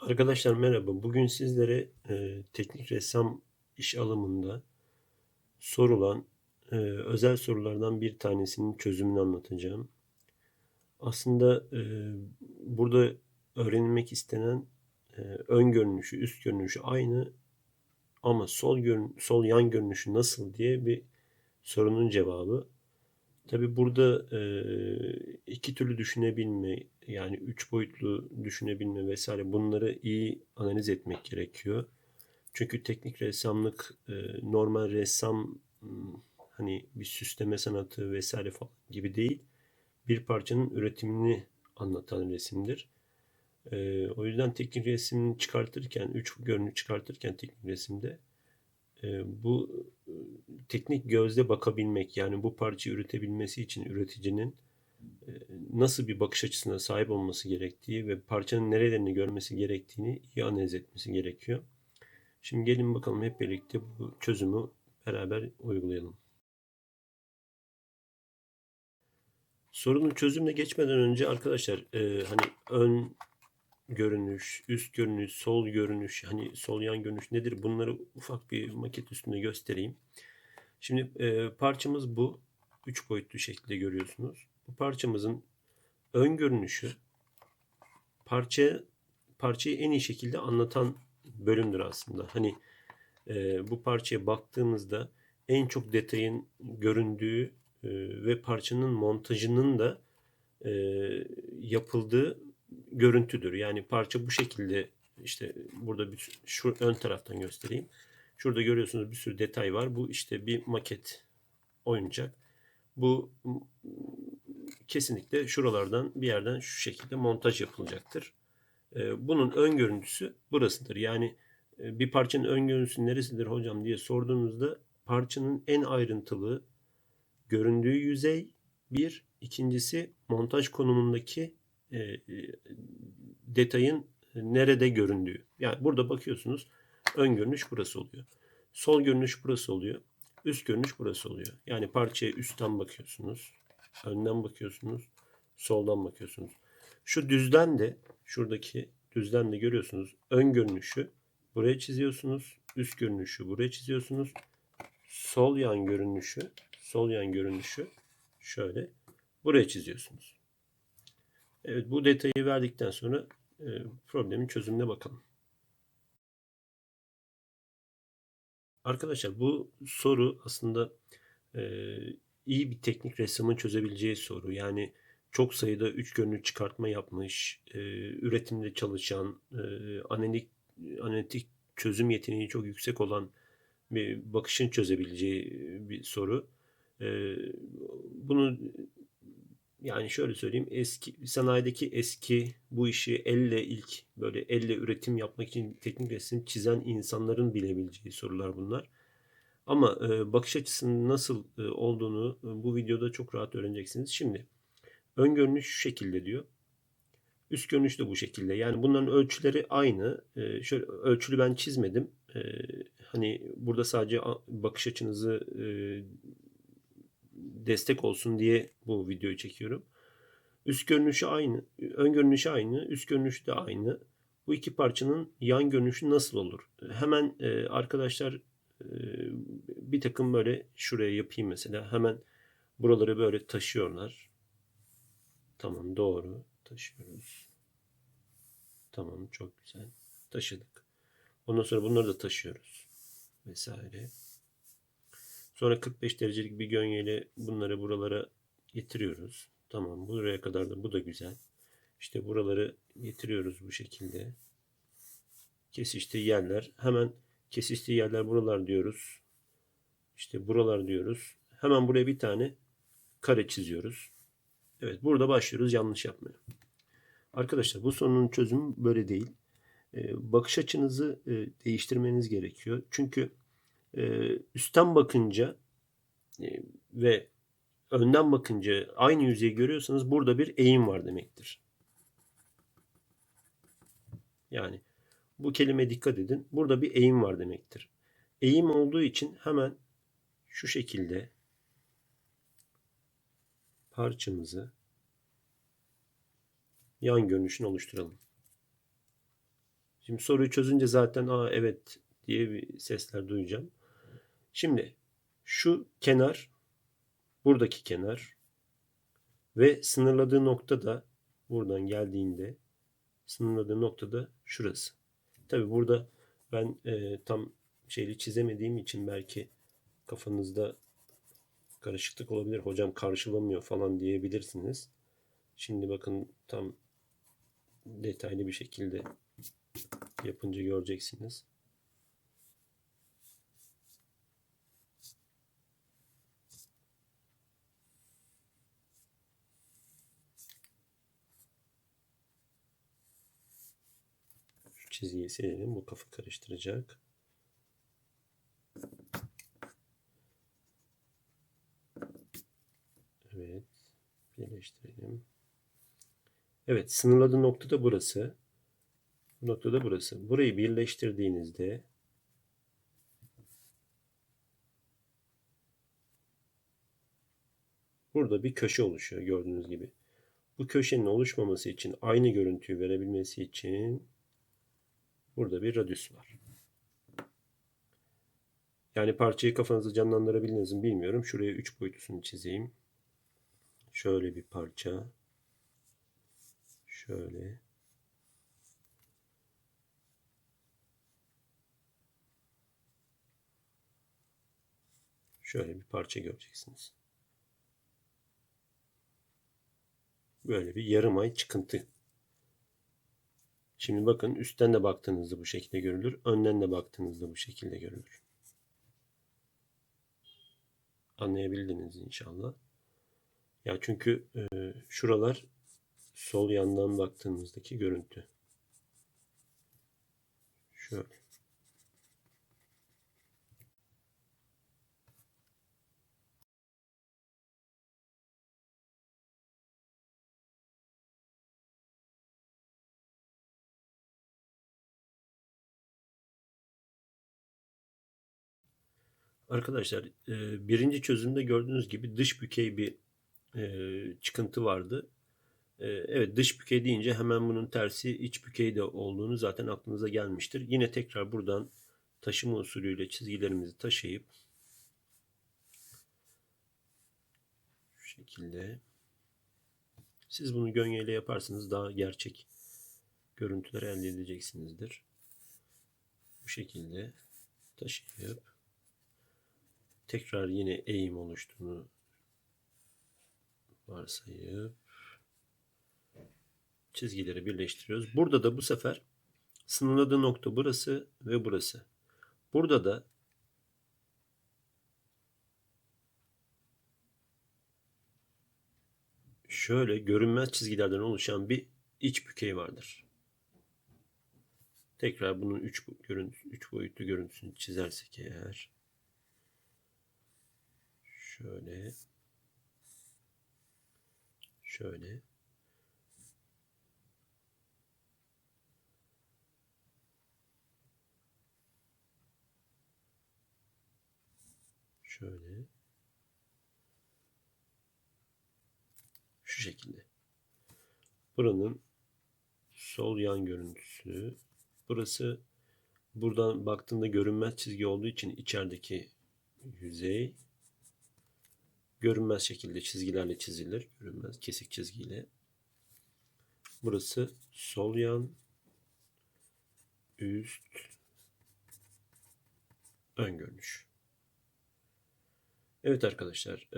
Arkadaşlar merhaba. Bugün sizlere e, teknik ressam iş alımında sorulan e, özel sorulardan bir tanesinin çözümünü anlatacağım. Aslında e, burada öğrenilmek istenen e, ön görünüşü, üst görünüşü aynı ama sol görün sol yan görünüşü nasıl diye bir sorunun cevabı. Tabi burada e, iki türlü düşünebilme, yani üç boyutlu düşünebilme vesaire bunları iyi analiz etmek gerekiyor. Çünkü teknik ressamlık e, normal ressam hani bir süsleme sanatı vesaire falan gibi değil. Bir parçanın üretimini anlatan resimdir. E, o yüzden teknik resmini çıkartırken, üç görünü çıkartırken teknik resimde bu teknik gözle bakabilmek yani bu parçayı üretebilmesi için üreticinin nasıl bir bakış açısına sahip olması gerektiği ve parçanın nerelerini görmesi gerektiğini iyi analiz etmesi gerekiyor. Şimdi gelin bakalım hep birlikte bu çözümü beraber uygulayalım. Sorunun çözümüne geçmeden önce arkadaşlar e, hani ön görünüş, üst görünüş, sol görünüş, hani sol yan görünüş nedir? Bunları ufak bir maket üstünde göstereyim. Şimdi e, parçamız bu. Üç boyutlu şekilde görüyorsunuz. Bu parçamızın ön görünüşü parça parçayı en iyi şekilde anlatan bölümdür aslında. Hani e, bu parçaya baktığımızda en çok detayın göründüğü e, ve parçanın montajının da e, yapıldığı görüntüdür. Yani parça bu şekilde işte burada bir, şu ön taraftan göstereyim. Şurada görüyorsunuz bir sürü detay var. Bu işte bir maket oyuncak. Bu kesinlikle şuralardan bir yerden şu şekilde montaj yapılacaktır. Ee, bunun ön görüntüsü burasıdır. Yani e, bir parçanın ön görüntüsü neresidir hocam diye sorduğunuzda parçanın en ayrıntılı göründüğü yüzey bir, ikincisi montaj konumundaki e, e, detayın nerede göründüğü. Yani burada bakıyorsunuz ön görünüş burası oluyor. Sol görünüş burası oluyor. Üst görünüş burası oluyor. Yani parçaya üstten bakıyorsunuz. Önden bakıyorsunuz. Soldan bakıyorsunuz. Şu düzden de şuradaki düzden de görüyorsunuz. Ön görünüşü buraya çiziyorsunuz. Üst görünüşü buraya çiziyorsunuz. Sol yan görünüşü, sol yan görünüşü şöyle buraya çiziyorsunuz. Evet bu detayı verdikten sonra e, problemin çözümüne bakalım. Arkadaşlar bu soru aslında e, iyi bir teknik ressamın çözebileceği soru. Yani çok sayıda üç görünür çıkartma yapmış, e, üretimde çalışan, e, analitik, analitik çözüm yeteneği çok yüksek olan bir bakışın çözebileceği bir soru. E, bunu yani şöyle söyleyeyim eski sanayideki eski bu işi elle ilk böyle elle üretim yapmak için teknik resim çizen insanların bilebileceği sorular bunlar. Ama e, bakış açısının nasıl e, olduğunu e, bu videoda çok rahat öğreneceksiniz. Şimdi ön görünüş şu şekilde diyor. Üst görünüş de bu şekilde. Yani bunların ölçüleri aynı. E, şöyle ölçülü ben çizmedim. E, hani burada sadece bakış açınızı e, destek olsun diye bu videoyu çekiyorum. Üst görünüşü aynı, ön görünüşü aynı, üst görünüşü de aynı. Bu iki parçanın yan görünüşü nasıl olur? Hemen e, arkadaşlar e, bir takım böyle şuraya yapayım mesela. Hemen buraları böyle taşıyorlar. Tamam doğru taşıyoruz. Tamam çok güzel. Taşıdık. Ondan sonra bunları da taşıyoruz. Vesaire. Sonra 45 derecelik bir gönyeyle bunları buralara getiriyoruz. Tamam buraya kadar da bu da güzel. İşte buraları getiriyoruz bu şekilde. Kesiştiği yerler. Hemen kesiştiği yerler buralar diyoruz. İşte buralar diyoruz. Hemen buraya bir tane kare çiziyoruz. Evet burada başlıyoruz yanlış yapmaya. Arkadaşlar bu sorunun çözümü böyle değil. Ee, bakış açınızı e, değiştirmeniz gerekiyor. Çünkü e, üstten bakınca e, ve önden bakınca aynı yüzeyi görüyorsanız burada bir eğim var demektir. Yani bu kelime dikkat edin. Burada bir eğim var demektir. Eğim olduğu için hemen şu şekilde parçamızı yan görünüşünü oluşturalım. Şimdi soruyu çözünce zaten aa evet diye bir sesler duyacağım. Şimdi şu kenar buradaki kenar ve sınırladığı nokta da buradan geldiğinde sınırladığı nokta da şurası. Tabi burada ben e, tam şeyli çizemediğim için belki kafanızda karışıklık olabilir. Hocam karşılamıyor falan diyebilirsiniz. Şimdi bakın tam detaylı bir şekilde yapınca göreceksiniz. Çizgiyi silelim. Bu kafa karıştıracak. Evet. Birleştirelim. Evet. Sınırladığı nokta da burası. Bu nokta da burası. Burayı birleştirdiğinizde burada bir köşe oluşuyor gördüğünüz gibi. Bu köşenin oluşmaması için aynı görüntüyü verebilmesi için burada bir radyüs var. Yani parçayı kafanızda canlandırabildiniz mi bilmiyorum. Şuraya 3 boyutusunu çizeyim. Şöyle bir parça. Şöyle. Şöyle bir parça göreceksiniz. Böyle bir yarım ay çıkıntı. Şimdi bakın üstten de baktığınızda bu şekilde görülür. Önden de baktığınızda bu şekilde görülür. Anlayabildiniz inşallah. Ya çünkü e, şuralar sol yandan baktığımızdaki görüntü. Şöyle. Arkadaşlar e, birinci çözümde gördüğünüz gibi dış bükey bir e, çıkıntı vardı. E, evet dış bükey deyince hemen bunun tersi iç bükey de olduğunu zaten aklınıza gelmiştir. Yine tekrar buradan taşıma usulüyle çizgilerimizi taşıyıp şu şekilde siz bunu gönyeyle yaparsanız daha gerçek görüntüler elde edeceksinizdir. Bu şekilde taşıyıp tekrar yine eğim oluştuğunu varsayıp çizgileri birleştiriyoruz. Burada da bu sefer sınırladığı nokta burası ve burası. Burada da şöyle görünmez çizgilerden oluşan bir iç bükey vardır. Tekrar bunun 3 görüntü, üç boyutlu görüntüsünü çizersek eğer şöyle. Şöyle. Şöyle. Şu şekilde. Buranın sol yan görüntüsü. Burası buradan baktığında görünmez çizgi olduğu için içerideki yüzey görünmez şekilde çizgilerle çizilir. Görünmez kesik çizgiyle. Burası sol yan, üst, ön görünüş. Evet arkadaşlar,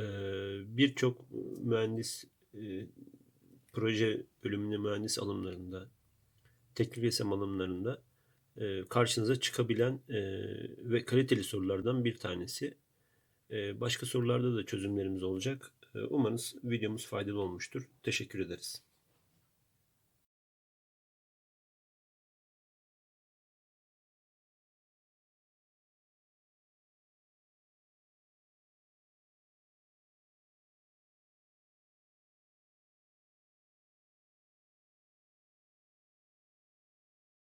birçok mühendis proje bölümünde mühendis alımlarında, teknik resim alımlarında karşınıza çıkabilen ve kaliteli sorulardan bir tanesi. Başka sorularda da çözümlerimiz olacak. Umarız videomuz faydalı olmuştur. Teşekkür ederiz.